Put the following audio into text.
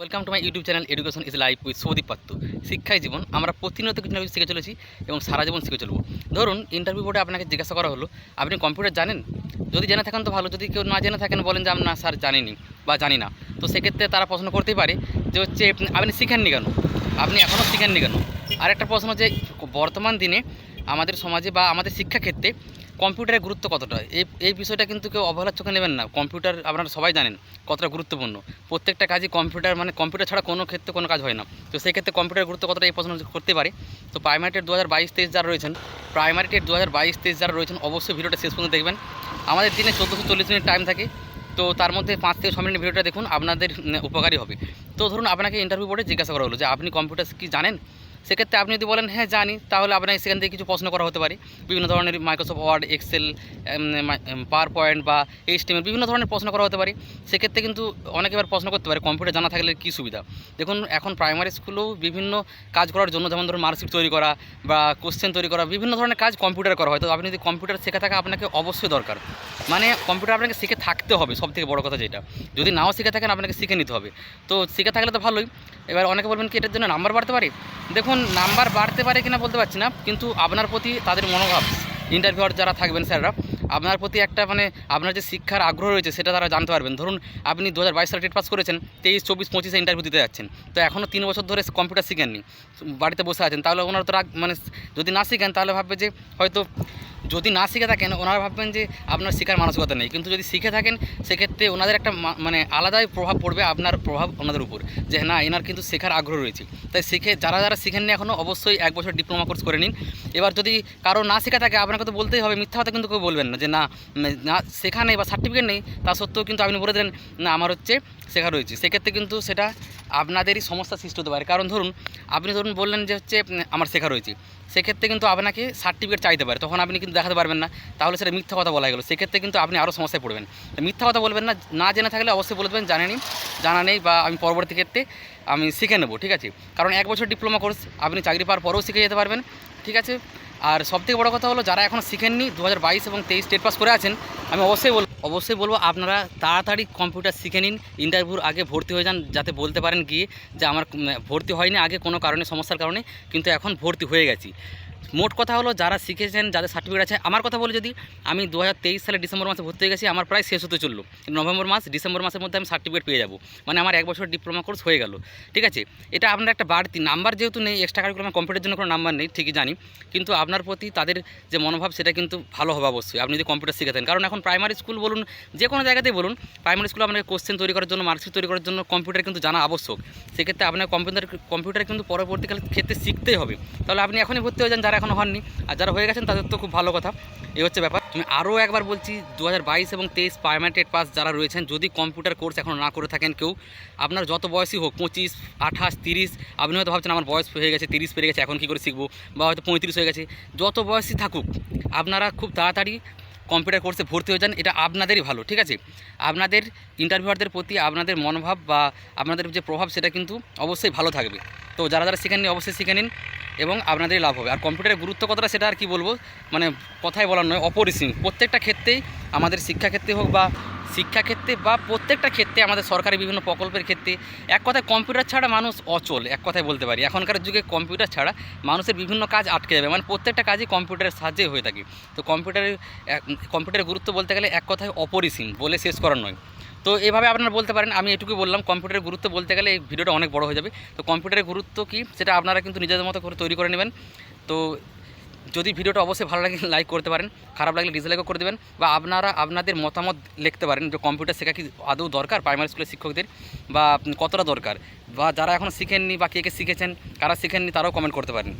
Welcome to my YouTube channel education is life with Soudip Patra শিক্ষাই জীবন, আমরা প্রতিনিয়ত কিছু না কিছু শিখে চলেছি এবং সারা জীবন শিখে চলবো। ধরুন ইন্টারভিউ বোর্ডে আপনাকে জিজ্ঞাসা করা হলো, আপনি কম্পিউটার জানেন? যদি জেনে থাকেন তো ভালো, যদি কেউ না জেনে থাকেন, বলেন যে, আমি না, স্যার, জানিনি বা জানি না। তো সেক্ষেত্রে তারা প্রশ্ন করতেই পারে যে, হচ্ছে, আপনি শিখেননি কেন? আপনি এখনও শিখেননি কেন? আরেকটা প্রশ্ন যে বর্তমান দিনে আমাদের সমাজে বা আমাদের শিক্ষাক্ষেত্রে কম্পিউটারের গুরুত্ব কতটা? এই এই বিষয়টা কিন্তু কেউ অবহেলার চোখে নেবেন না। কম্পিউটার আপনারা সবাই জানেন কতটা গুরুত্বপূর্ণ। প্রত্যেকটা কাজই কম্পিউটার মানে কম্পিউটার ছাড়া কোনো ক্ষেত্রে কোনো কাজ হয় না। তো সেই ক্ষেত্রে কম্পিউটারের গুরুত্ব কতটা এই প্রশ্ন করতে পারে। তো প্রাইমারি টেট দু হাজার বাইশ তেইশ যারা রয়েছেন প্রাইমারি টেট দু হাজার বাইশ তেইশ যারা রয়েছেন অবশ্যই ভিডিওটা শেষ পর্যন্ত দেখবেন। আমাদের দিনে চোদ্দোশো চল্লিশ মিনিট টাইম থাকে। তো তার মধ্যে পাঁচ থেকে ছ মিনিট ভিডিওটা দেখুন আপনাদের উম, উপকারী হবে। তো ধরুন আপনাকে ইন্টারভিউ বোর্ডে জিজ্ঞাসা করা হলো যে আপনি কম্পিউটার কি জানেন? সেক্ষেত্রে আপনি যদি বলেন হ্যাঁ জানি। তাহলে আপনাকে সেখান থেকে কিছু প্রশ্ন করা হতে পারে। বিভিন্ন ধরনের Microsoft Word Excel PowerPoint বা এইচটিএমএল বিভিন্ন ধরনের প্রশ্ন করা হতে পারে। সেক্ষেত্রে কিন্তু অনেকে এবার প্রশ্ন করতে পারে, কম্পিউটার জানা থাকলে কী সুবিধা? দেখুন, এখন প্রাইমারি স্কুলেও বিভিন্ন কাজ করার জন্য, যেমন ধরুন মার্কশিট তৈরি করা বা কোশ্চেন তৈরি করা, বিভিন্ন ধরনের কাজ কম্পিউটার করা হয়। তো আপনি যদি কম্পিউটার শেখা থাকা আপনাকে অবশ্যই দরকার। মানে কম্পিউটার আপনাকে শিখে থাকতে হবে সব থেকে বড় কথা যেটা। যদি নাও শিখে থাকেন, আপনাকে শিখে নিতে হবে। তো শিখে থাকলে তো ভালোই। এবার অনেকে বলবেন কি, এটার জন্য নাম্বার বাড়তে পারে? দেখুন নাম্বার বাড়তে পারে কিনা বলতে পারছি না, কিন্তু আপনার প্রতি তাদের মনোভাব ইন্টারভিউয়ার যারা থাকবেন স্যাররা, আপনার প্রতি একটা মানে আপনার যে শিক্ষার আগ্রহ রয়েছে সেটা তারা জানতে পারবেন। ধরুন আপনি দু হাজার বাইশ সালে টেট পাস করেছেন, তেইশ, চব্বিশ, পঁচিশে ইন্টারভিউ দিতে যাচ্ছেন। তো এখনও তিন বছর ধরে কম্পিউটার শিখেননি, বাড়িতে বসে আছেন, তাহলে ওনারা তো রাগ- মানে যদি না শিখেন তাহলে ভাববে যে হয়তো যদি না শিখে থাকেন, ওনারা ভাববেন যে আপনার শেখার মানসিকতা নেই। কিন্তু যদি শিখে থাকেন, সেক্ষেত্রে ওনাদের একটা মানে আলাদাই প্রভাব পড়বে আপনার প্রভাব ওনাদের উপর। যে না, এনার কিন্তু শেখার আগ্রহ রয়েছে। তাই শিখে, যারা যারা শিখেননি এখনও অবশ্যই এক বছর ডিপ্লোমা কোর্স করে নিন। এবার যদি কারও না শেখা থাকে, আপনাকে তো বলতেই হবে, মিথ্যা কথা কিন্তু কেউ বলবেন না যে না না, শেখা নেই বা সার্টিফিকেট নেই, তা সত্ত্বেও কিন্তু আপনি বলে দেন না, আমার হচ্ছে শেখা রয়েছে। সেক্ষেত্রে কিন্তু সেটা আপনাদেরই সমস্যা সৃষ্টি হতে পারে। কারণ ধরুন, আপনি ধরুন বললেন যে হচ্ছে আমার শেখা রয়েছে। সেক্ষেত্রে কিন্তু আপনাকে সার্টিফিকেট চাইতে পারে। তখন আপনি কিন্তু দেখাতে পারবেন না। তাহলে সেটা মিথ্যা কথা বলা গেলো। সেক্ষেত্রে কিন্তু আপনি আরও সমস্যায় পড়বেন। মিথ্যা কথা বলবেন না না জেনে থাকলে অবশ্যই বলে দেবেন, জানেনি, জানা নেই বা আমি পরবর্তী ক্ষেত্রে আমি শিখে নেব। ঠিক আছে? কারণ এক বছর ডিপ্লোমা কোর্স, আপনি চাকরি পাওয়ার পরেও শিখে যেতে পারবেন। ঠিক আছে? আর সবথেকে বড় কথা হলো, যারা এখন শিখেননি দু হাজার বাইশ এবং তেইশ স্টেট পাস করে আছেন, আমি অবশ্যই বল অবশ্যই বলব, আপনারা তাড়াতাড়ি কম্পিউটার শিখে নিন ইন্টারভিউর আগে ভর্তি হয়ে যান, যাতে বলতে পারেন গিয়ে যে আমার ভর্তি হয়নি, আগে কোনো কারণে, সমস্যার কারণে, কিন্তু এখন ভর্তি হয়ে গেছি। মোট কথা হলো যারা শিখেছেন, যাদের সার্টিফিকেট আছে, আমার কথা বলে যদি আমি দু হাজার তেইশ সালে ডিসেম্বর মাসে ভর্তি হয়ে গেছি, আমার প্রায় শেষ হতে চলল। নভেম্বর মাস, ডিসেম্বর মাসের মধ্যে আমি সার্টিফিকেট পেয়ে যাব। মানে আমার এক বছর ডিপ্লোমা কোর্স হয়ে গেল। ঠিক আছে? এটা আপনার একটা বাড়তি নাম্বার যেহেতু নেই এক্সট্রা কারিকুলাম কম্পিউটারের জন্য কোনো নাম্বার নেই, ঠিকই জানি। কিন্তু আপনার প্রতি তাদের যে মনোভাব, সেটা কিন্তু ভালো হবে অবশ্যই। আপনি যদি কম্পিউটার শিখে থাকেন কারণ এখন প্রাইমারি স্কুল বলুন, যে কোনো জায়গাতেই বলুন প্রাইমারি স্কুলে আপনাকে কোশ্চেন তৈরি করার জন্য মার্কশিট তৈরি করার জন্য কম্পিউটার কিন্তু জানা আবশ্যক। সেক্ষেত্রে আপনার কম্পিউটার কম্পিউটার কিন্তু পরবর্তীকালে ক্ষেত্রে শিখতেই হবে। তাহলে আপনি এখনই ভর্তি হয়ে যান যারা এখনও হননি। আর যারা হয়ে গেছেন, তাদের তো খুব ভালো কথা। এই হচ্ছে ব্যাপার। তুমি আরও একবার বলছি দু হাজার বাইশ এবং তেইশ টেট পাস যারা রয়েছেন, যদি কম্পিউটার কোর্স এখন না করে থাকেন কেউ, আপনার যত বয়সই হোক, পঁচিশ, আঠাশ, তিরিশ, আপনি হয়তো ভাবছেন আমার বয়স হয়ে গেছে, তিরিশ পেরে গেছে, এখন কী করে শিখব? বা হয়তো পঁয়ত্রিশ হয়ে গেছে। যত বয়সই থাকুক, আপনারা খুব তাড়াতাড়ি কম্পিউটার কোর্সে ভর্তি হয়ে যান, এটা আপনাদেরই ভালো, ঠিক আছে? আপনাদের ইন্টারভিউয়ারদের প্রতি আপনাদের মনোভাব বা আপনাদের যে প্রভাব, সেটা কিন্তু অবশ্যই ভালো থাকবে। তো যারা যারা শিখেননি, অবশ্যই শিখে নিন। এবং আপনাদেরই লাভ হবে। আর কম্পিউটারের গুরুত্ব কতটা সেটা আর কি বলব? মানে কথাই বলার নয়, অপরিসীম। প্রত্যেকটা ক্ষেত্রেই আমাদের শিক্ষাক্ষেত্রে হোক বা শিক্ষাক্ষেত্রে বা প্রত্যেকটা ক্ষেত্রে আমাদের সরকারি বিভিন্ন প্রকল্পের ক্ষেত্রে এক কথায় কম্পিউটার ছাড়া মানুষ অচল, এক কথায় বলতে পারি। এখনকার যুগে কম্পিউটার ছাড়া মানুষের বিভিন্ন কাজ আটকে যাবে। মানে প্রত্যেকটা কাজই কম্পিউটারের সাহায্যে হয়ে থাকে। তো কম্পিউটারের কম্পিউটারের গুরুত্ব বলতে গেলে এক কথায় অপরিসীম বলে শেষ করার নয়। তো এভাবে আপনারা বলতে পারেন, আমি এটুকুই বললাম, কম্পিউটারের গুরুত্ব বলতে গেলে এই ভিডিওটা অনেক বড় হয়ে যাবে। তো কম্পিউটারের গুরুত্ব কী, সেটা আপনারা কিন্তু নিজেদের মতো করে তৈরি করে নেবেন। তো যদি ভিডিওটা অবশ্যই ভালো লাগে, লাইক করতে পারেন, খারাপ লাগলে ডিসলাইকও করে দেবেন, বা আপনারা আপনাদের মতামত লিখতে পারেন যে কম্পিউটার শেখা কি আদৌ দরকার প্রাইমারি স্কুলের শিক্ষকদের, বা কতটা দরকার, বা যারা এখনও শিখেননি বা কে কে শিখেছেন, কারা শিখেননি তারাও কমেন্ট করতে পারেন।